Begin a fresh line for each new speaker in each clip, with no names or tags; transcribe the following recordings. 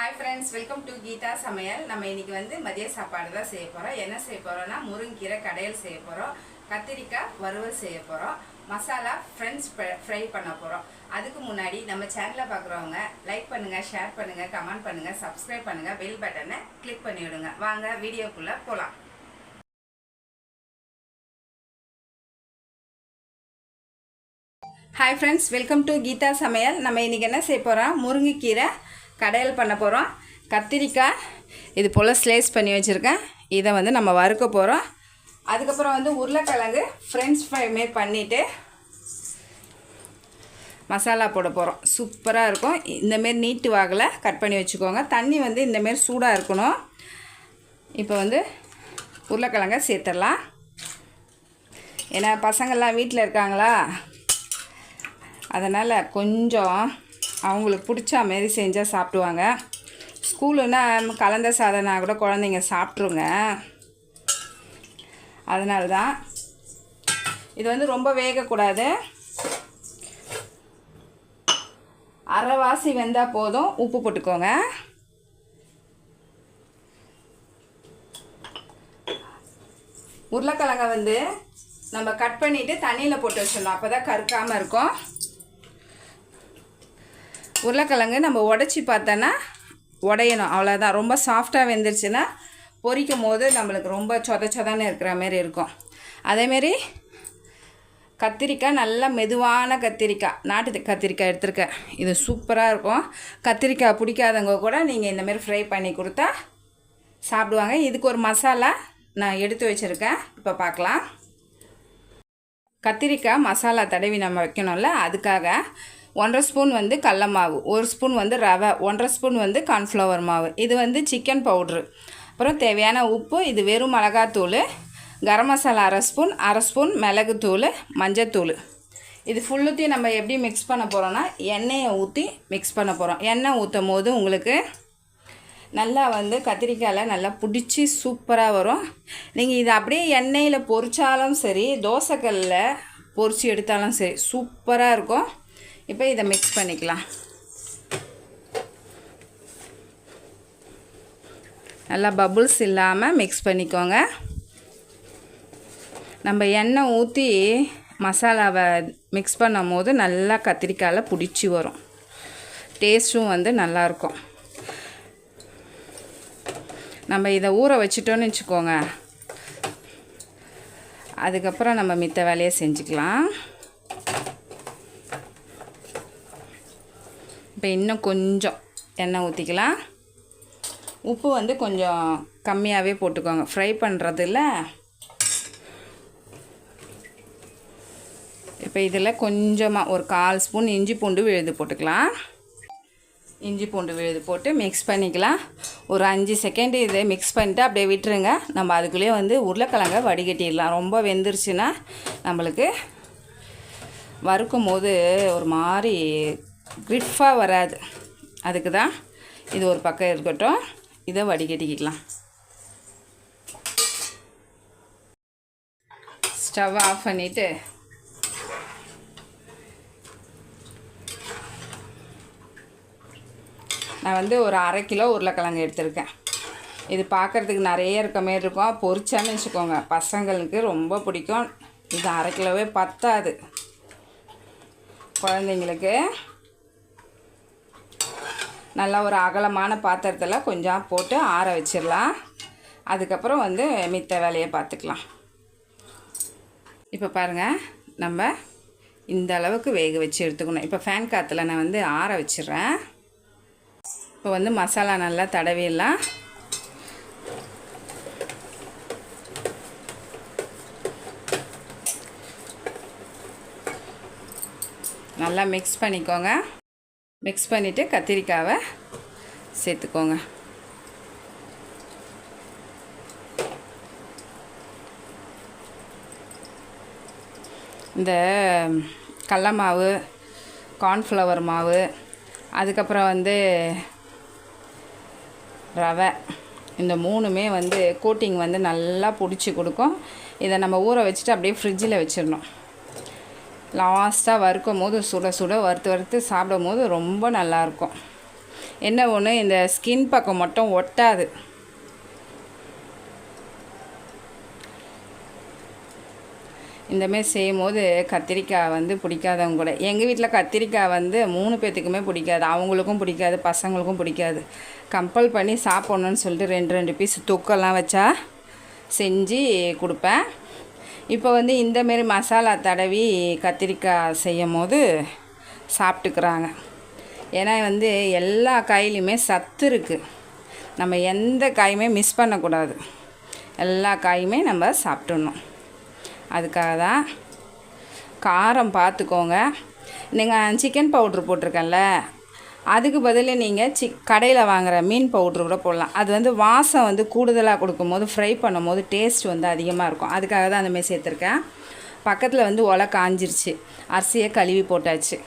Hi friends welcome to Geetha சமையல் நம்ம இன்னைக்கு வந்து மதிய சாப்பாடு தான் செய்ய போகிறோம் என்ன செய்ய போகிறோம்னா முருங்கீரை கடையல் செய்ய போகிறோம் கத்திரிக்காய் வறுவல் செய்ய போகிறோம் மசாலா ஃப்ரெண்ட்ஸ் ஃப்ரை பண்ண போகிறோம் அதுக்கு முன்னாடி நம்ம சேனலை பார்க்குறவங்க லைக் பண்ணுங்கள் ஷேர் பண்ணுங்கள் கமெண்ட் பண்ணுங்கள் சப்ஸ்கிரைப் பண்ணுங்கள் பெல் பட்டனை கிளிக் பண்ணிவிடுங்க. வாங்க வீடியோக்குள்ளே போகலாம் hi friends welcome to Geetha சமையல் நம்ம இன்றைக்கி என்ன செய்ய போகிறோம் முருங்கைக்கீரை கடையில் பண்ண போகிறோம். கத்திரிக்காய் இது போல் ஸ்லைஸ் பண்ணி வச்சுருக்கேன். இதை வந்து நம்ம வறுக்க போகிறோம். அதுக்கப்புறம் வந்து உருளைக்கிழங்கு ஃப்ரெஞ்ச் ஃப்ரை மாரி பண்ணிவிட்டு மசாலா போட போகிறோம். சூப்பராக இருக்கும். இந்தமாரி நீட்டு வாகில் கட் பண்ணி வச்சுக்கோங்க. தண்ணி வந்து இந்தமாரி சூடாக இருக்கணும். இப்போ வந்து உருளைக்கிழங்க சேர்த்துடலாம். ஏன்னா பசங்கள்லாம் வீட்டில் இருக்காங்களா? அதனால் கொஞ்சம் அவங்களுக்கு பிடிச்ச மாரி செஞ்சால் சாப்பிடுவாங்க. ஸ்கூலுன்னா கலந்த சாதனா கூட குழந்தைங்க சாப்பிட்ருங்க. அதனால தான் இது வந்து ரொம்ப வேகக்கூடாது. அரைவாசி வெந்தால் போதும். உப்பு போட்டுக்கோங்க. உருளைக்கிழங்க வந்து நம்ம கட் பண்ணிவிட்டு தண்ணியில் போட்டு வச்சிடணும். அப்போ தான் கருக்காமல் இருக்கும். உருளைக்கிழங்கு நம்ம உடச்சி பார்த்தோன்னா உடையணும். அவ்வளோதான் ரொம்ப சாஃப்டாக வெந்துருச்சுன்னா பொரிக்கும் போது நம்மளுக்கு ரொம்ப சொத சொதன்னு இருக்கிற மாரி இருக்கும். அதேமாரி கத்திரிக்காய் நல்லா மெதுவான கத்திரிக்காய். நாட்டு கத்திரிக்காய் எடுத்திருக்கேன். இது சூப்பராக இருக்கும். கத்திரிக்காய் பிடிக்காதவங்க கூட நீங்கள் இந்தமாரி ஃப்ரை பண்ணி கொடுத்தா சாப்பிடுவாங்க. இதுக்கு ஒரு மசாலா நான் எடுத்து வச்சுருக்கேன். இப்போ பார்க்கலாம். கத்திரிக்காய் மசாலா தடவி நம்ம வைக்கணும்ல. அதுக்காக ஒன்றரை ஸ்பூன் வந்து கடல மாவு ஒரு ஸ்பூன் வந்து ரவை ஒன்றரை ஸ்பூன் வந்து கார்ன்ஃப்ளவர் மாவு. இது வந்து சிக்கன் பவுட்ரு அப்புறம் தேவையான உப்பு இது வெறும் மிளகாத்தூள் கரம் மசாலா அரை ஸ்பூன் அரை ஸ்பூன் மிளகுத்தூள் மஞ்சத்தூள். இது ஃபுல்லுத்தையும் நம்ம எப்படி மிக்ஸ் பண்ண போகிறோன்னா எண்ணெயை ஊற்றி மிக்ஸ் பண்ண போகிறோம் எண்ணெய் ஊற்றும் போது உங்களுக்கு நல்லா வந்து கத்திரிக்காயில் நல்லா பிடிச்சி சூப்பராக வரும். நீங்கள் இதை அப்படியே எண்ணெயில் பொரிச்சாலும் சரி தோசைக்கல்லில் பொரித்து எடுத்தாலும் சரி சூப்பராக இருக்கும். இப்போ இதை மிக்ஸ் பண்ணிக்கலாம். நல்லா பபுள்ஸ் இல்லாமல் மிக்ஸ் பண்ணிக்கோங்க. நம்ம எண்ணெய் ஊற்றி மசாலாவை மிக்ஸ் பண்ணும் போது நல்லா கத்திரிக்காயில் பிடிச்சி வரும். டேஸ்ட்டும் வந்து நல்லாயிருக்கும் நம்ம இதை ஊற வச்சிட்டோன்னு வச்சுக்கோங்க. அதுக்கப்புறம் நம்ம மித்த வேலையை செஞ்சுக்கலாம். இப்போ இன்னும் கொஞ்சம் எண்ணெய் ஊற்றிக்கலாம். உப்பு வந்து கொஞ்சம் கம்மியாகவே போட்டுக்கோங்க. ஃப்ரை பண்ணுறதில்ல. இப்போ இதில் கொஞ்சமாக ஒரு கால் ஸ்பூன் இஞ்சி பூண்டு விழுது போட்டுக்கலாம். இஞ்சி பூண்டு விழுது போட்டு மிக்ஸ் பண்ணிக்கலாம். ஒரு அஞ்சு செகண்ட் இதை மிக்ஸ் பண்ணிட்டு அப்படியே விட்டுருங்க. நம்ம அதுக்குள்ளேயே வந்து உருளைக்கிழங்க வடிகட்டிடலாம். ரொம்ப வெந்துருச்சுன்னா நம்மளுக்கு வறுக்கும் போது ஒரு மாதிரி கிரிஃபாக வராது. அதுக்கு தான் இது ஒரு பக்கம் இருக்கட்டும். இதை வடிகட்டிக்கலாம். ஸ்டவ் ஆஃப் பண்ணிவிட்டு நான் வந்து ஒரு அரை கிலோ உருளைக்கிழங்கு எடுத்திருக்கேன். இது பார்க்குறதுக்கு நிறைய இருக்க மாரி இருக்கும். பொறிச்சான்னு வச்சுக்கோங்க. பசங்களுக்கு ரொம்ப பிடிக்கும். இது அரை கிலோவே பத்தாது. குழந்தைங்களுக்கு நல்லா ஒரு அகலமான பாத்திரத்தில் கொஞ்சம் போட்டு ஆற வச்சிடலாம். அதுக்கப்புறம் வந்து மித்த வேலையை பார்த்துக்கலாம். இப்போ பாருங்கள் நம்ம இந்த அளவுக்கு வேக வச்சு எடுத்துக்கணும். இப்போ ஃபேன் காற்றுல நான் வந்து ஆற வச்சிடுறேன். இப்போ வந்து மசாலா நல்லா தடவிடலாம். நல்லா மிக்ஸ் பண்ணிக்கோங்க. மிக்ஸ் பண்ணிவிட்டு கத்திரிக்காவை சேர்த்துக்கோங்க. இந்த கடல மாவு கார்ன்ஃப்ளவர் மாவு அதுக்கப்புறம் வந்து ரவை இந்த மூணுமே வந்து கோட்டிங் வந்து நல்லா பிடிச்சி கொடுக்கும். இதை நம்ம ஊற வச்சுட்டு அப்படியே ஃப்ரிட்ஜில் வச்சிடணும். லாஸ்ட்டாக வறுக்கும் போது சுட சுட வறுத்து வறுத்து சாப்பிடும் போது ரொம்ப நல்லாயிருக்கும். என்ன ஒன்று இந்த ஸ்கின் பக்கம் மட்டும் ஒட்டாது. இந்தமாரி செய்யும் போது கத்திரிக்காய் வந்து பிடிக்காதவங்க கூட. எங்கள் வீட்டில் கத்திரிக்காய் வந்து மூணு பேர்த்துக்குமே பிடிக்காது. அவங்களுக்கும் பிடிக்காது பசங்களுக்கும் பிடிக்காது. கம்பல் பண்ணி சாப்பிட்ணுன்னு சொல்லிட்டு ரெண்டு ரெண்டு பீஸ் தொக்கெல்லாம் வச்சா செஞ்சு கொடுப்பேன். இப்போ வந்து இந்தமாரி மசாலா தடவி கத்திரிக்காய் செய்யும் போது சாப்பிட்டுக்கிறாங்க. ஏன்னா வந்து எல்லா காயிலையுமே சத்து இருக்குது நம்ம எந்த காயுமே மிஸ் பண்ணக்கூடாது. எல்லா காயுமே நம்ம சாப்பிட்டுடணும் அதுக்காக தான் காரம் பார்த்துக்கோங்க. நீங்கள் சிக்கன் பவுட்ரு போட்டிருக்கேன்ல அதுக்கு பதில் நீங்கள் சிக் கடையில் வாங்குகிற மீன் பவுட்ரு கூட போடலாம். அது வந்து வாசம் வந்து கூடுதலாக கொடுக்கும்போது ஃப்ரை பண்ணும்போது டேஸ்ட் வந்து அதிகமாக இருக்கும். அதுக்காக தான் அந்தமாரி சேர்த்துருக்கேன். பக்கத்தில் வந்து ஒலை காஞ்சிருச்சு. அரிசியை கழுவி போட்டாச்சு.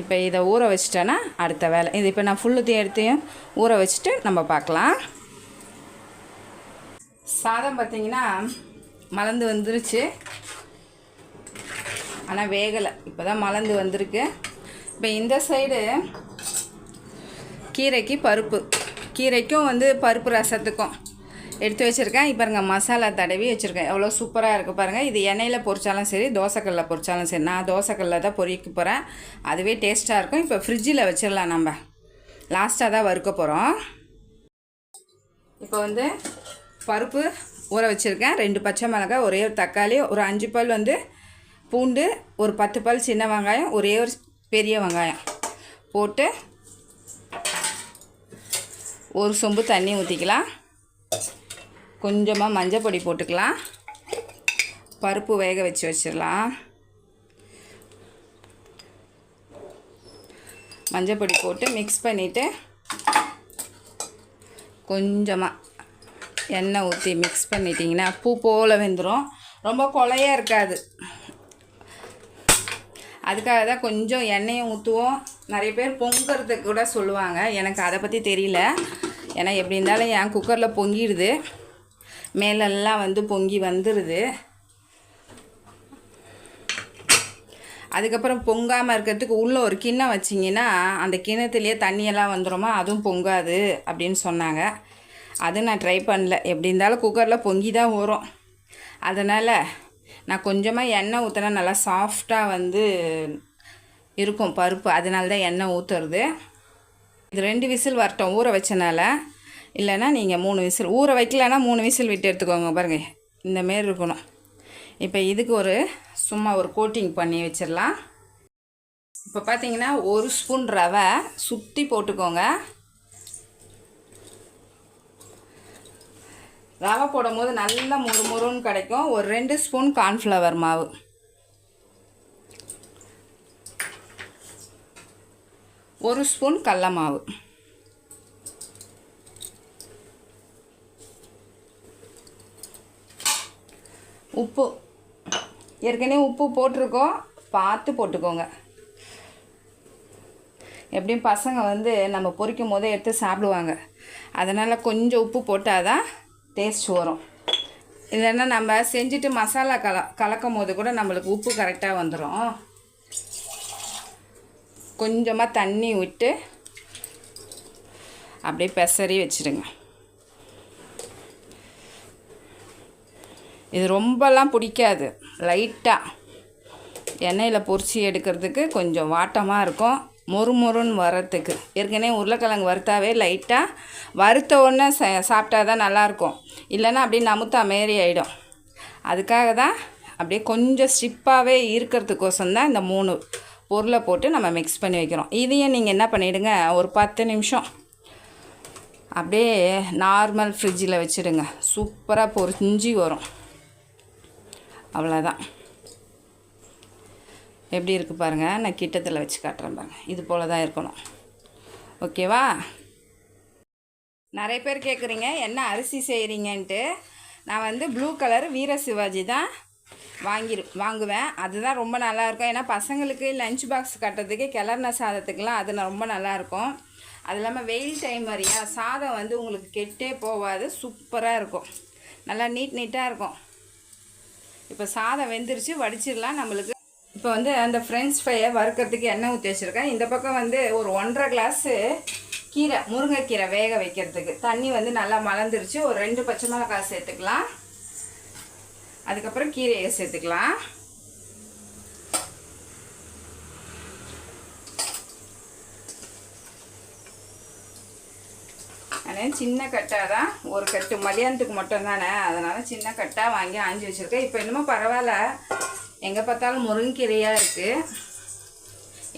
இப்போ இதை ஊற வச்சிட்டேன்னா அடுத்த வேலை. இது இப்போ நான் ஃபுல்லுத்தையும் எடுத்தையும் ஊற வச்சுட்டு நம்ம பார்க்கலாம். சாதம் பார்த்திங்கன்னா மலர்ந்து வந்துருச்சு. ஆனால் வேகலை. இப்போ தான் மலர்ந்து வந்திருக்கு. இப்போ இந்த சைடு கீரைக்கு பருப்பு. கீரைக்கும் வந்து பருப்பு ரசத்துக்கும் எடுத்து வச்சுருக்கேன். இப்போ பாருங்க மசாலா தடவி வச்சுருக்கேன். எவ்வளோ சூப்பராக இருக்குது பாருங்கள் இது எண்ணெயில் பொரிச்சாலும் சரி தோசைக்கல்ல பொரிச்சாலும் சரி. நான் தோசைக்கல்ல தான் பொரிக்க போகிறேன் அதுவே டேஸ்ட்டாக இருக்கும். இப்போ ஃப்ரிட்ஜில் வச்சிடலாம் நம்ம. லாஸ்ட்டாக தான் வறுக்க போகிறோம் இப்போ வந்து பருப்பு ஊற வச்சுருக்கேன். ரெண்டு பச்சை மிளகாய் ஒரே ஒரு தக்காளி ஒரு அஞ்சு பல் வந்து பூண்டு ஒரு பத்து பல் சின்ன வெங்காயம் ஒரே ஒரு பெரிய வெங்காயம் போட்டு ஒரு சொம்பு தண்ணி ஊற்றிக்கலாம் கொஞ்சமாக மஞ்சள் பொடி போட்டுக்கலாம். பருப்பு வேக வச்சு வச்சிடலாம். மஞ்சள் பொடி போட்டு மிக்ஸ் பண்ணிவிட்டு கொஞ்சமாக எண்ணெய் ஊற்றி மிக்ஸ் பண்ணிட்டிங்கன்னா பூ போல் வெந்துடும் ரொம்ப கொலையாக இருக்காது. அதுக்காக தான் கொஞ்சம் எண்ணெயும் ஊற்றுவோம் நிறைய பேர் பொங்குறதுக்கு கூட சொல்லுவாங்க. எனக்கு அதை பற்றி தெரியல. ஏன்னா எப்படி இருந்தாலும் என் குக்கரில் பொங்கிடுது. மேலெல்லாம் வந்து பொங்கி வந்துடுது அதுக்கப்புறம் பொங்காமல் இருக்கிறதுக்கு உள்ளே ஒரு கிண்ணம் வச்சிங்கன்னா அந்த கிண்ணத்துலேயே தண்ணியெல்லாம் வந்துடுமா அதுவும் பொங்காது அப்படின்னு சொன்னாங்க. அது நான் ட்ரை பண்ணல. எப்படி இருந்தாலும் குக்கரில் பொங்கி தான் வரும். அதனால் நான் கொஞ்சமாக எண்ணெய் ஊற்றினா நல்லா சாஃப்டாக வந்து இருக்கும் பருப்பு. அதனால தான் எண்ணெய் ஊற்றுறது இது ரெண்டு விசில் வரட்டும் ஊற வச்சனால. இல்லைன்னா நீங்கள் மூணு விசில் ஊற வைக்கலன்னா மூணு விசில் விட்டு எடுத்துக்கோங்க பாருங்கள் இந்தமாரி இருக்கணும். இப்போ இதுக்கு ஒரு சும்மா ஒரு கோட்டிங் பண்ணி வச்சிடலாம். இப்போ பார்த்தீங்கன்னா ஒரு ஸ்பூன் ரவை சுற்றி போட்டுக்கோங்க. ரவை போடும்போது நல்லா முறு முறுன்னு கிடைக்கும். ஒரு ரெண்டு ஸ்பூன் கார்ன்ஃப்ளவர் மாவு. ஒரு ஸ்பூன் கடல மாவு. உப்பு. ஏற்கனவே உப்பு போட்டிருக்கோம். பார்த்து போட்டுக்கோங்க. எப்படியும் பசங்க வந்து நம்ம பொரிக்கும் போதே எடுத்து சாப்பிடுவாங்க. அதனால் கொஞ்சம் உப்பு போட்டால் தான் டேஸ்ட் வரும். இல்லைன்னா நம்ம செஞ்சுட்டு மசாலா கல கலக்கும் போது கூட நம்மளுக்கு உப்பு கரெக்டாக வந்துடும் கொஞ்சமாக தண்ணி விட்டு அப்படியே பெசரி வச்சுடுங்க இது ரொம்பலாம் பிடிக்காது. லைட்டாக எண்ணெயில் பொரிச்சு எடுக்கிறதுக்கு கொஞ்சம் வாட்டமாக இருக்கும். மொறு மொறுன்னு வரத்துக்கு ஏற்கனவே உருளைக்கிழங்கு வறுத்தாவே லைட்டாக வறுத்த உடனே ச சாப்பிட்டா தான் நல்லாயிருக்கும். இல்லைன்னா அப்படியே நமுத்தா மாரி ஆகிடும் அதுக்காக தான் அப்படியே கொஞ்சம் ஸ்டிப்பாகவே இருக்கிறதுக்கோசம் தான் இந்த மூணு பொருளை போட்டு நம்ம மிக்ஸ் பண்ணி வைக்கிறோம். இதையும் நீங்கள் என்ன பண்ணிவிடுங்க ஒரு பத்து நிமிஷம் அப்படியே நார்மல் ஃப்ரிட்ஜில் வச்சுடுங்க. சூப்பராக பொரிஞ்சு வரும். அவ்வளோதான் எப்படி இருக்குது பாருங்கள் நான் கிட்டத்தில் வச்சு காட்டுறேன் பாருங்கள் இது போல் தான் இருக்கணும். ஓகேவா? நிறைய பேர் கேட்குறீங்க என்ன அரிசி செய்கிறீங்கன்ட்டு நான் வந்து ப்ளூ கலர் வீர சிவாஜி தான் வாங்கிரு வாங்குவேன். அதுதான் ரொம்ப நல்லாயிருக்கும் ஏன்னா பசங்களுக்கு லஞ்ச் பாக்ஸ் கட்டுறதுக்கு கிளறின சாதத்துக்கெலாம் அது ரொம்ப நல்லாயிருக்கும் அது இல்லாமல் வெயில் டைம் வரையா சாதம் வந்து உங்களுக்கு கெட்டே போகாது சூப்பராக இருக்கும். நல்லா நீட் நீட்டாக இருக்கும். இப்போ சாதம் வெந்துருச்சு வடிச்சிடலாம் நம்மளுக்கு. இப்போ வந்து அந்த ஃப்ரெஞ்ச் ஃப்ரையை வறுக்கிறதுக்கு எண்ணெய் ஊற்றி வச்சுருக்கேன் இந்த பக்கம் வந்து ஒரு ஒன்றரை கிளாஸு கீரை முருங்கைக்கீரை வேக வைக்கிறதுக்கு. தண்ணி வந்து நல்லா மலர்ந்துருச்சு. ஒரு ரெண்டு பச்சை மிளகாய் சேர்த்துக்கலாம். அதுக்கப்புறம் கீரையை சேர்த்துக்கலாம். நான் சின்ன கட்டாக தான். ஒரு கட்டு மதியானத்துக்கு மட்டும் தானே அதனால் சின்ன கட்டாக வாங்கி ஆஞ்சி வச்சுருக்கேன். இப்போ என்னமோ பரவாயில்ல. எங்கே பார்த்தாலும் முருங்கீரையாக இருக்குது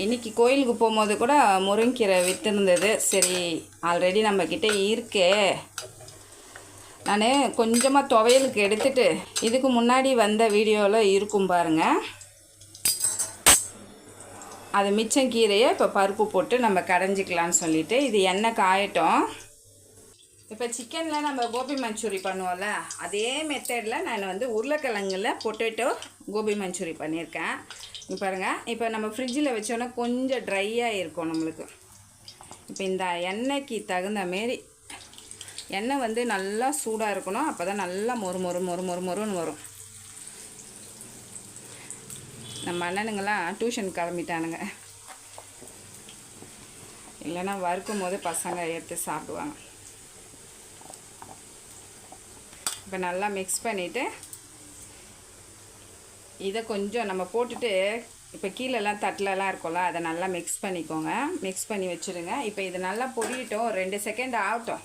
இன்றைக்கி கோயிலுக்கு போகும்போது கூட முருங்கீரை விற்றுருந்தது சரி ஆல்ரெடி நம்மக்கிட்ட இருக்கே. நான் கொஞ்சமாக துவையலுக்கு எடுத்துட்டு இதுக்கு முன்னாடி வந்த வீடியோவில் இருக்கும் பாருங்கள் அது மிச்சம் கீரையை இப்போ பருப்பு போட்டு நம்ம கடைஞ்சிக்கலான்னு சொல்லிட்டு இது எண்ணெய் காயட்டும். இப்போ சிக்கனில் நம்ம கோபி மஞ்சூரி பண்ணுவோம்ல அதே மெத்தடில் நான் வந்து உருளைக்கிழங்கில் பொட்டேட்டோ கோபி மஞ்சூரி பண்ணியிருக்கேன். இங்க பாருங்கள் இப்போ நம்ம ஃப்ரிட்ஜில் வச்சோன்னா கொஞ்சம் ட்ரையாக இருக்கும் நம்மளுக்கு. இப்போ இந்த எண்ணெய்க்கு தகுந்த மாரி எண்ணெய் வந்து நல்லா சூடாக இருக்கணும் அப்போ தான் நல்லா மொறு மொறு மொறு மொறு மொறுன்னு வரும். நம்ம அண்ணனுங்களாம் டியூஷன் கிளம்பிட்டானுங்க. இல்லைன்னா வறுக்கும் போது பசங்க எடுத்து சாப்பிடுவாங்க. இப்போ நல்லா மிக்ஸ் பண்ணிவிட்டு இதை கொஞ்சம் நம்ம போட்டுட்டு இப்போ கீழெல்லாம் தட்டிலலாம் இருக்கும்ல அதை நல்லா மிக்ஸ் பண்ணிக்கோங்க. மிக்ஸ் பண்ணி வச்சுருங்க இப்போ இது நல்லா பொரியட்டும் ரெண்டு செகண்ட் ஆகட்டும்.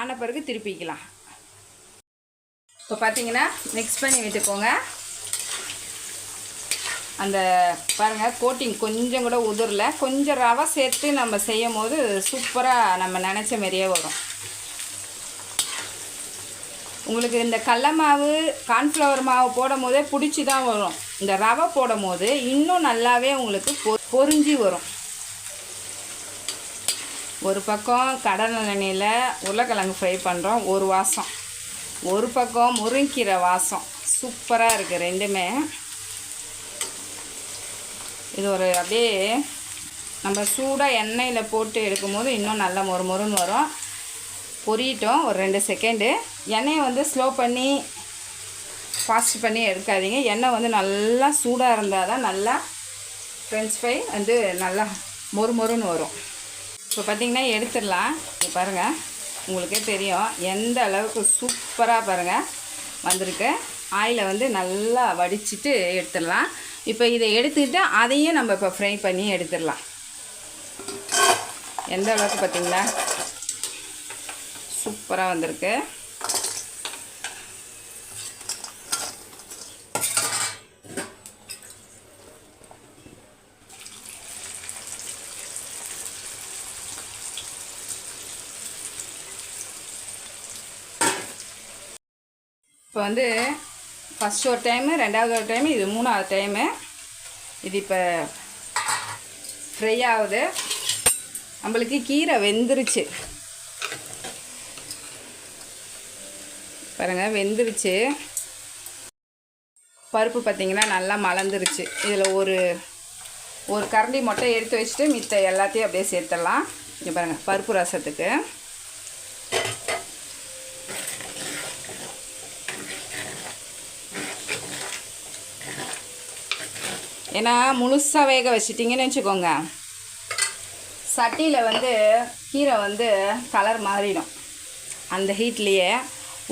ஆன பிறகு திருப்பிக்கலாம். இப்போ பார்த்தீங்கன்னா மிக்ஸ் பண்ணி விட்டுக்கோங்க. அந்த பாருங்கள் கோட்டிங் கொஞ்சம் கூட உதிரல. கொஞ்சம் ரவை சேர்த்து நம்ம செய்யும் போது சூப்பராக நம்ம நினச்ச மாதிரியே வரும். உங்களுக்கு இந்த கடல மாவு கார்ன்ஃப்ளவர் மாவு போடும் போதே பிடிச்சி தான் வரும். இந்த ரவை போடும் போது இன்னும் நல்லாவே உங்களுக்கு பொ பொறிஞ்சி வரும். ஒரு பக்கம் கடல் எண்ணெயில் உருளைக்கிழங்கு ஃப்ரை பண்ணுறோம் ஒரு வாசம். ஒரு பக்கம் முருங்கீரை வாசம். சூப்பராக இருக்குது ரெண்டுமே. இது ஒரு அப்படியே நம்ம சூடாக எண்ணெயில் போட்டு எடுக்கும்போது இன்னும் நல்ல மொறு மொறுன்னு வரும். பொரியட்டும் ஒரு ரெண்டு செகண்டு. எண்ணெயை வந்து ஸ்லோ பண்ணி ஃபாஸ்ட் பண்ணி எடுக்காதீங்க. எண்ணெய் வந்து நல்லா சூடாக இருந்தால் தான் நல்லா ஃப்ரெஞ்ச் ஃப்ரை வந்து நல்லா மொறு மொறுன்னு வரும். இப்போ பார்த்திங்கன்னா எடுத்துடலாம். இப்போ பாருங்கள் உங்களுக்கே தெரியும். எந்த அளவுக்கு சூப்பராக பாருங்கள் வந்திருக்கு. ஆயிலை வந்து நல்லா வடிச்சிட்டு எடுத்துடலாம். இப்போ இதை எடுத்துக்கிட்டு அதையும் நம்ம இப்போ ஃப்ரை பண்ணி எடுத்துடலாம். எந்த அளவுக்கு பார்த்திங்களா சூப்பராக வந்திருக்கு. இப்போ வந்து ஃபஸ்ட் ஒரு டைமு ரெண்டாவது ஒரு டைமு இது மூணாவது டைமு இது இப்போ ஃப்ரை ஆகுது. நம்மளுக்கு கீரை வெந்துருச்சு. பாருங்கள் வெந்துருச்சு. பருப்பு பார்த்திங்கன்னா நல்லா மலர்ந்துருச்சு. இதில் ஒரு ஒரு கரண்டி மொட்டை எடுத்து வச்சுட்டு மித்த எல்லாத்தையும் அப்படியே சேர்த்துடலாம். இங்கே பாருங்கள் பருப்பு ரசத்துக்கு. ஏன்னா முழுசாக வேக வச்சிட்டிங்கன்னு வச்சுக்கோங்க. சட்டியில் வந்து கீரை வந்து கலர் மாறிடும். அந்த ஹீட்லேயே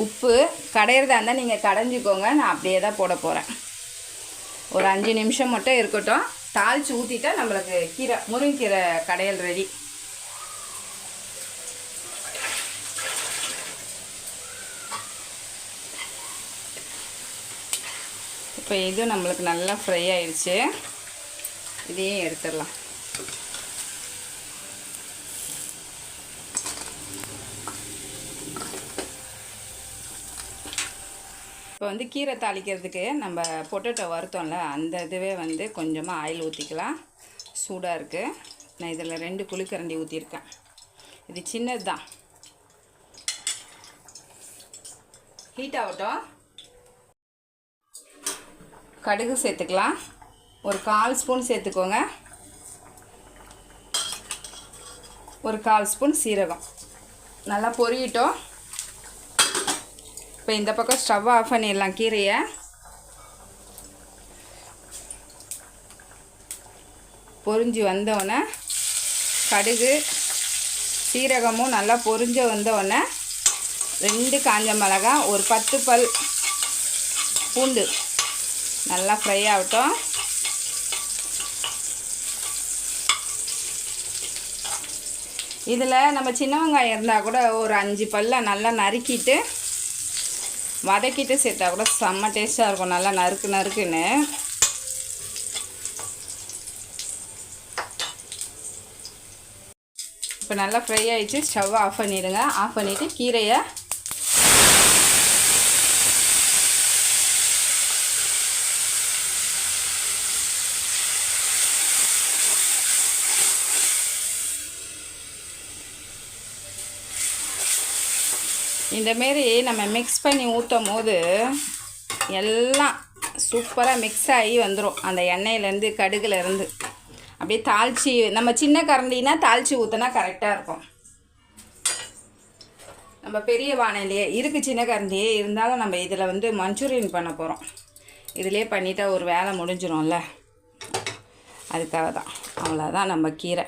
உப்பு கடையிறதா இருந்தால் நீங்கள் கடைஞ்சிக்கோங்க. நான் அப்படியே தான் போட போகிறேன் ஒரு அஞ்சு நிமிஷம் மட்டும் இருக்கட்டும். தாளித்து ஊற்றிட்டா நம்மளுக்கு கீரை முருங்கீரை கடையல் ரெடி இப்போ இது நம்மளுக்கு நல்லா ஃப்ரை ஆயிடுச்சு இதையும் எடுத்துடலாம். இப்போ வந்து கீரை தாளிக்கிறதுக்கு நம்ம பொட்டேட்டோ வறுத்தோம்ல அந்த இதுவே வந்து கொஞ்சமாக ஆயில் ஊற்றிக்கலாம் சூடாக இருக்குது நான் இதில் ரெண்டு குளிக்கரண்டி ஊற்றிருக்கேன் இது சின்னது தான் ஹீட் ஆகட்டும். கடுகு சேர்த்துக்கலாம். ஒரு கால் ஸ்பூன் சேர்த்துக்கோங்க. ஒரு கால் ஸ்பூன் சீரகம். நல்லா பொரியட்டும். இப்போ இந்த பக்கம் ஸ்டவ் ஆஃப் பண்ணிடலாம் கீரையை. பொரிஞ்சு வந்தோடனே கடுகு சீரகமும் நல்லா பொரிஞ்ச வந்த ரெண்டு காஞ்ச மிளகா ஒரு பத்து பல் பூண்டு நல்லா ஃப்ரை ஆகட்டும். இதில் நம்ம சின்ன வெங்காயம் இருந்தால் கூட ஒரு அஞ்சு பல்ல நல்லா நறுக்கிட்டு வதக்கிட்டு சேர்த்தா கூட செம்ம டேஸ்ட்டாக இருக்கும். நல்லா நறுக்கு நறுக்குன்னு. இப்போ நல்லா ஃப்ரை ஆகிடுச்சு ஸ்டவ் ஆஃப் பண்ணிடுங்க. ஆஃப் பண்ணிவிட்டு கீரையை இந்தமாரி நம்ம மிக்ஸ் பண்ணி ஊற்றும் போது எல்லாம் சூப்பராக மிக்ஸ் ஆகி வந்துடும் அந்த எண்ணெயிலேருந்து கடுகுலேருந்து. அப்படியே தாளித்து நம்ம சின்ன கரண்டினா தாளித்து ஊற்றினா கரெக்டாக இருக்கும். நம்ம பெரிய வானிலையே இருக்குது சின்ன கரண்டியே இருந்தாலும் நம்ம இதில் வந்து மஞ்சூரியன் பண்ண போகிறோம் இதிலே பண்ணிட்டா ஒரு வேலை முடிஞ்சிடும்ல அதுக்காக தான் அவ்வளோதான் நம்ம கீரை.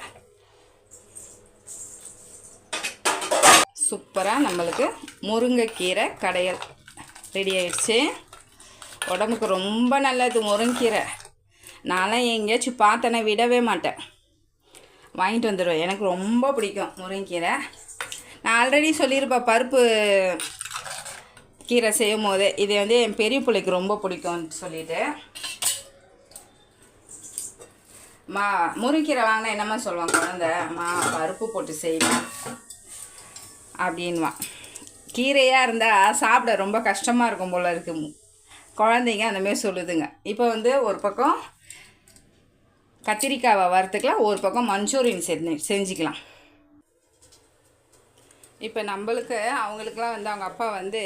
சூப்பராக நம்மளுக்கு முருங்கைக்கீரை கடையல் ரெடி ஆயிடுச்சு. உடம்புக்கு ரொம்ப நல்லது முருங்கீரை. நான்லாம் எங்கேயாச்சும் பார்த்தேன்னா விடவே மாட்டேன். வாங்கிட்டு வந்துடுவேன். எனக்கு ரொம்ப பிடிக்கும் முருங்கீரை. நான் ஆல்ரெடி சொல்லியிருப்பேன் பருப்பு கீரை செய்யும் போது இது வந்து என் பெரிய பிள்ளைக்கு ரொம்ப பிடிக்கும்னு சொல்லிட்டு. மா முருங்கீரை வாங்கினா என்னம்மா சொல்லுவாங்க குழந்த? மா பருப்பு போட்டு செய்வேன் அப்படின்வான். கீரையாக இருந்தால் சாப்பிட ரொம்ப கஷ்டமாக இருக்கும் போல் இருக்குது குழந்தைங்க அந்தமாரி சொல்லுதுங்க. இப்போ வந்து ஒரு பக்கம் கத்திரிக்காவை வறுத்துக்கலாம் ஒரு பக்கம் மஞ்சூரியன் செஞ்சு செஞ்சுக்கலாம். இப்போ நம்மளுக்கு அவங்களுக்குலாம் வந்து அவங்க அப்பா வந்து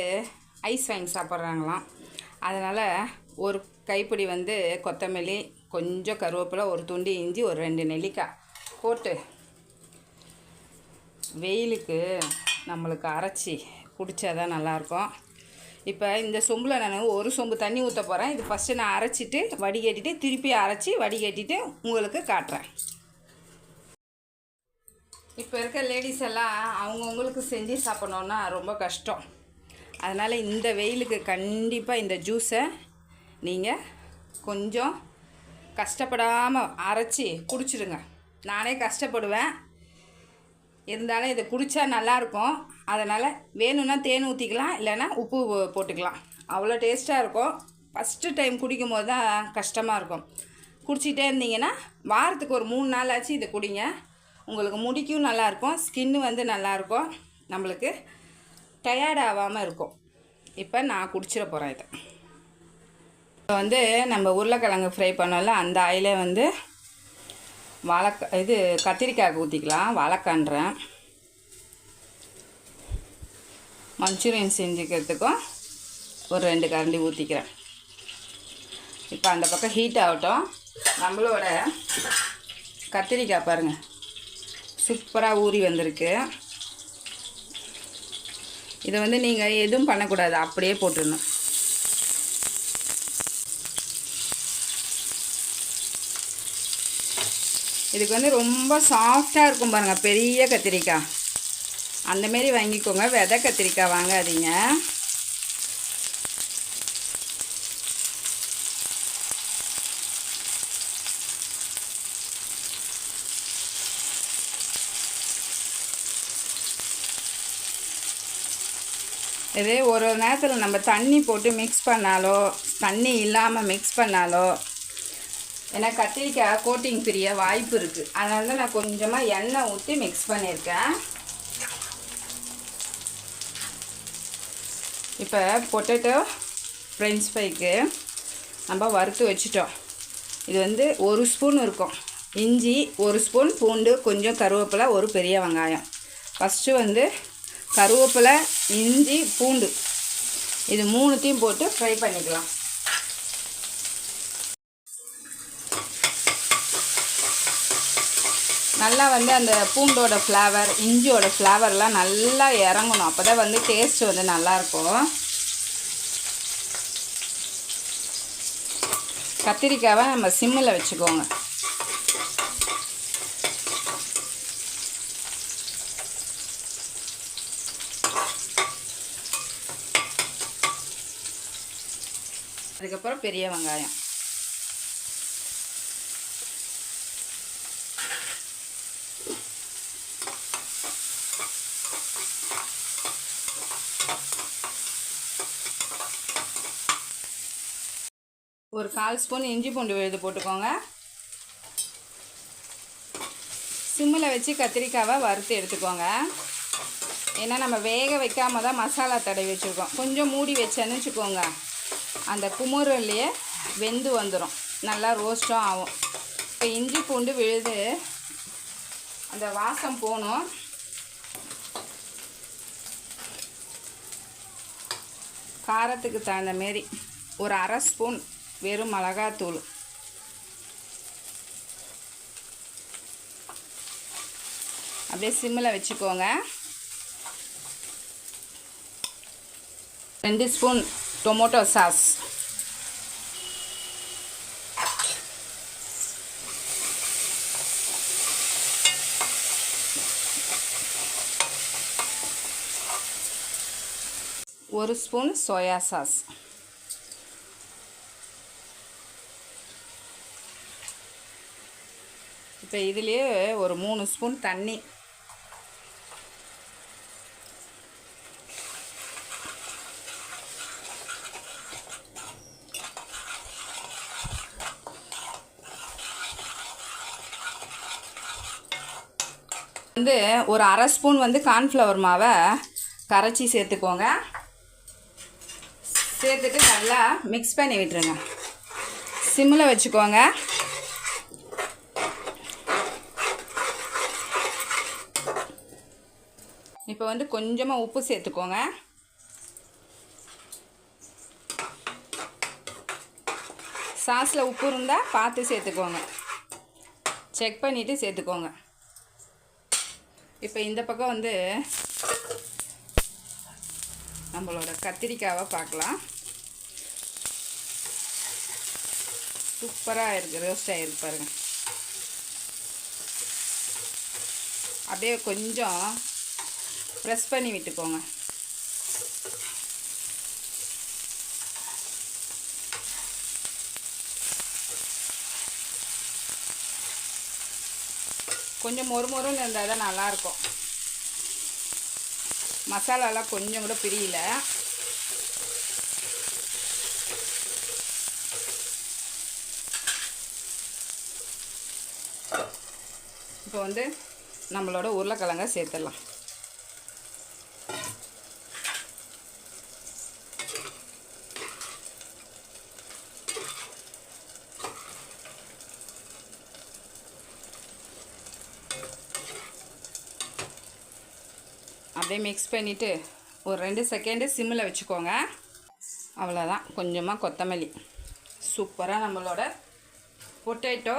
ஐஸ் வாங்கி சாப்பிட்றாங்களாம். அதனால் ஒரு கைப்பிடி வந்து கொத்தமல்லி கொஞ்சம் கருவேப்பிலை ஒரு துண்டு இஞ்சி ஒரு ரெண்டு நெல்லிக்காய் போட்டு வெயிலுக்கு நம்மளுக்கு அரைச்சி குடித்தா தான் நல்லாயிருக்கும். இப்போ இந்த சொம்பில் நான் ஒரு சொம்பு தண்ணி ஊற்ற போகிறேன். இது ஃபஸ்ட்டு நான் அரைச்சிட்டு வடிகட்டிட்டு திருப்பி அரைச்சி வடிகட்டிட்டு உங்களுக்கு காட்டுறேன். இப்போ இருக்க லேடிஸ் எல்லாம் அவங்கவுங்களுக்கு செஞ்சு சாப்பிட்ணுன்னா ரொம்ப கஷ்டம். அதனால் இந்த வெயிலுக்கு கண்டிப்பாக இந்த ஜூஸை நீங்கள் கொஞ்சம் கஷ்டப்படாமல் அரைச்சி குடிச்சிடுங்க. நானே கஷ்டப்படுவேன். இருந்தாலும் இதை குடித்தா நல்லாயிருக்கும். அதனால் வேணும்னா தேன் ஊற்றிக்கலாம் இல்லைன்னா உப்பு போட்டுக்கலாம். அவ்வளோ டேஸ்ட்டாக இருக்கும். ஃபஸ்ட்டு டைம் குடிக்கும் போது தான் கஷ்டமாக இருக்கும். குடிச்சிட்டே இருந்தீங்கன்னா வாரத்துக்கு ஒரு மூணு நாள் ஆச்சு இதை குடிங்க. உங்களுக்கு முடிக்கும் நல்லாயிருக்கும் ஸ்கின்னு வந்து நல்லாயிருக்கும். நம்மளுக்கு டயர்ட் ஆகாமல் இருக்கும். இப்போ நான் குடிச்சிட போகிறேன் இதை. இப்போ வந்து நம்ம உருளைக்கிழங்கு ஃப்ரை பண்ணோம்ல அந்த ஆயிலே வந்து வாழைக்காய் இது கத்திரிக்காய் ஊற்றிக்கலாம் வாழைக்கான்றேன். மஞ்சூரியன் செஞ்சுக்கிறதுக்கும் ஒரு ரெண்டு கரண்டி ஊற்றிக்கிறேன் இப்போ அந்த பக்கம் ஹீட் ஆகட்டும். நம்மளோட கத்திரிக்காய் பாருங்கள் சூப்பராக ஊறி வந்திருக்கு. இதை வந்து நீங்கள் எதுவும் பண்ணக்கூடாது. அப்படியே போட்டுடணும். இதுக்கு வந்து ரொம்ப சாஃப்டாக இருக்கும் பாருங்கள் பெரிய கத்திரிக்காய். அந்தமாரி வாங்கிக்கோங்க விதை கத்திரிக்காய் வாங்காதீங்க. இதே ஒரு ஒரு நேரத்தில் நம்ம தண்ணி போட்டு மிக்ஸ் பண்ணாலோ தண்ணி இல்லாமல் மிக்ஸ் பண்ணாலோ ஏன்னா கத்திரிக்காய் கோட்டிங் பிரிய வாய்ப்பு இருக்குது அதனால தான் நான் கொஞ்சமாக எண்ணெய் ஊற்றி மிக்ஸ் பண்ணியிருக்கேன். இப்போ பொட்டேட்டோ ஃப்ரெஞ்ச் ஃப்ரைக்கு நம்ம வறுத்து வச்சுட்டோம். இது வந்து ஒரு ஸ்பூன் இருக்கும். இஞ்சி ஒரு ஸ்பூன் பூண்டு கொஞ்சம் கருவேப்பிலை ஒரு பெரிய வெங்காயம். ஃபஸ்ட்டு வந்து கருவேப்பிலை இஞ்சி பூண்டு. இது மூணுத்தையும் போட்டு ஃப்ரை பண்ணிக்கலாம். நல்லா வந்து அந்த பூண்டோட ஃப்ளேவர் இஞ்சியோட ஃப்ளேவர்லாம் நல்லா இறங்கணும். அப்போ தான் வந்து டேஸ்ட் வந்து நல்லாயிருக்கும். கத்திரிக்காவை நம்ம சிம்மில் வச்சுக்கோங்க. அதுக்கப்புறம் பெரிய வெங்காயம். கால் ஸ்பூன் இஞ்சி பூண்டு விழுது போட்டுக்கோங்க. சிம்மில் வச்சு கத்திரிக்காவை வறுத்து எடுத்துக்கோங்க. ஏன்னா நம்ம வேக வைக்காம தான் மசாலா தடவி வச்சுருக்கோம். கொஞ்சம் மூடி வச்சேன்னு வச்சுக்கோங்க. அந்த குமுறல்லையே வெந்து வந்துடும் நல்லா ரோஸ்ட்டும் ஆகும். இப்போ இஞ்சி பூண்டு விழுது அந்த வாசம் போகணும் காரத்துக்கு தகுந்த மாரி ஒரு அரை ஸ்பூன் வெறும் மிளகாத்தூள். அப்படியே சிம்மில் வச்சுக்கோங்க. ரெண்டு ஸ்பூன் டொமேட்டோ சாஸ். ஒரு ஸ்பூன் சோயா சாஸ். இப்போ இதுலேயே ஒரு மூணு ஸ்பூன் தண்ணி. வந்து ஒரு அரை ஸ்பூன் வந்து கார்ன்ஃப்ளவர் மாவை கரைச்சி சேர்த்துக்கோங்க. சேர்த்துட்டு நல்லா மிக்ஸ் பண்ணி விட்டுருங்க. சிம்மில் வச்சுக்கோங்க. வந்து கொஞ்சமாக உப்பு சேர்த்துக்கோங்க. சாஸில் உப்பு இருந்தால் பார்த்து சேர்த்துக்கோங்க. செக் பண்ணிவிட்டு சேர்த்துக்கோங்க. இப்போ இந்த பக்கம் வந்து நம்மளோட கத்திரிக்காவை பார்க்கலாம். சூப்பராக இருக்குது ரோஸ்ட் ஆகிருக்கு பாருங்கள் அப்படியே கொஞ்சம் ப்ரெஸ் பண்ணி விட்டுக்கோங்க. கொஞ்சம் மொறு மொறுன்னு இருந்தால் தான் நல்லாயிருக்கும். மசாலாலாம் கொஞ்சம் கூட பிரியல. இப்போ வந்து நம்மளோட உருளைக்கிழங்க சேர்த்துடலாம். அப்படியே மிக்ஸ் பண்ணிவிட்டு ஒரு ரெண்டு செகண்டு சிம்மில் வச்சுக்கோங்க. அவ்வளோதான் கொஞ்சமாக கொத்தமல்லி. சூப்பராக நம்மளோட பொட்டேட்டோ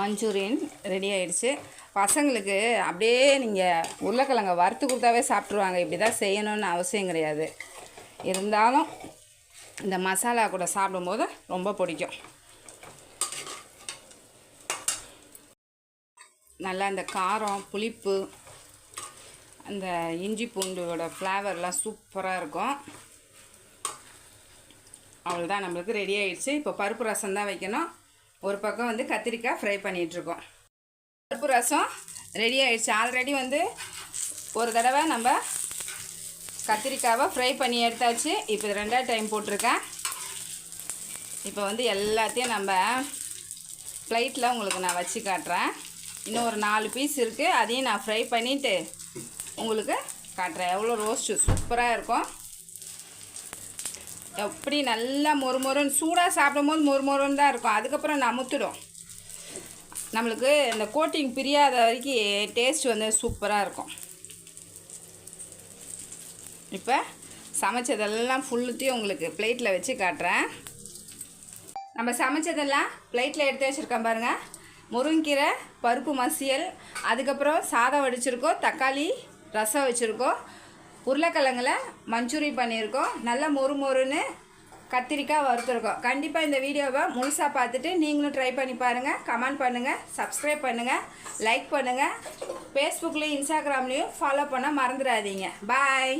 மஞ்சூரியன் ரெடி ஆகிடுச்சு பசங்களுக்கு அப்படியே நீங்கள் உருளைக்கிழங்க வறுத்து கொடுத்தாவே சாப்பிட்ருவாங்க இப்படி தான் செய்யணும்னு அவசியம் கிடையாது. இருந்தாலும் இந்த மசாலா கூட சாப்பிடும்போது ரொம்ப பிடிக்கும். நல்லா இந்த காரம் புளிப்பு அந்த இஞ்சி பூண்டோட ஃப்ளேவர்லாம் சூப்பராக இருக்கும். அவ்வளோதான் நம்மளுக்கு ரெடி ஆகிடுச்சு இப்போ பருப்பு ரசம் தான் வைக்கணும். ஒரு பக்கம் வந்து கத்திரிக்காய் ஃப்ரை பண்ணிகிட்ருக்கோம் பருப்பு ரசம் ரெடி ஆகிடுச்சு ஆல்ரெடி வந்து ஒரு தடவை நம்ம கத்திரிக்காவை ஃப்ரை பண்ணி எடுத்தாச்சு. இப்போ இது ரெண்டாவது டைம் போட்டிருக்கேன். இப்போ வந்து எல்லாத்தையும் நம்ம ப்ளைட்டில் உங்களுக்கு நான் வச்சு காட்டுறேன். இன்னும் ஒரு நாலு பீஸ் இருக்குது அதையும் நான் ஃப்ரை பண்ணிவிட்டு உங்களுக்கு காட்டுறேன். எவ்வளோ ரோஸ்ட்டு சூப்பராக இருக்கும். எப்படி நல்லா மொறு மொறுன்னு சூடாக சாப்பிடும்போது மொறு மொறுன்னு தான் இருக்கும். அதுக்கப்புறம் நமுத்துடும் நம்மளுக்கு இந்த கோட்டிங் பிரியாத வரைக்கும் டேஸ்ட் வந்து சூப்பராக இருக்கும். இப்போ சமைச்சதெல்லாம் ஃபுல்லுத்தையும் உங்களுக்கு பிளேட்டில் வச்சு காட்டுறேன். நம்ம சமைச்சதெல்லாம் பிளேட்டில் எடுத்து வச்சுருக்கோம் பாருங்கள் முருங்கீரை பருப்பு மசியல் அதுக்கப்புறம் சாதம் வடிச்சிருக்கோம் தக்காளி ரசம் வச்சுருக்கோம். உருளைக்கிழங்குல மஞ்சூரி பண்ணியிருக்கோம். நல்லா மொறு மொறுன்னு கத்திரிக்காய் வறுத்துருக்கோம். கண்டிப்பாக இந்த வீடியோவை முழுசாக பார்த்துட்டு நீங்களும் ட்ரை பண்ணி பாருங்கள் கமெண்ட் பண்ணுங்கள் சப்ஸ்கிரைப் பண்ணுங்கள் லைக் பண்ணுங்கள் ஃபேஸ்புக்லேயும் இன்ஸ்டாகிராம்லேயும் ஃபாலோ பண்ண மறந்துடாதீங்க. பாய்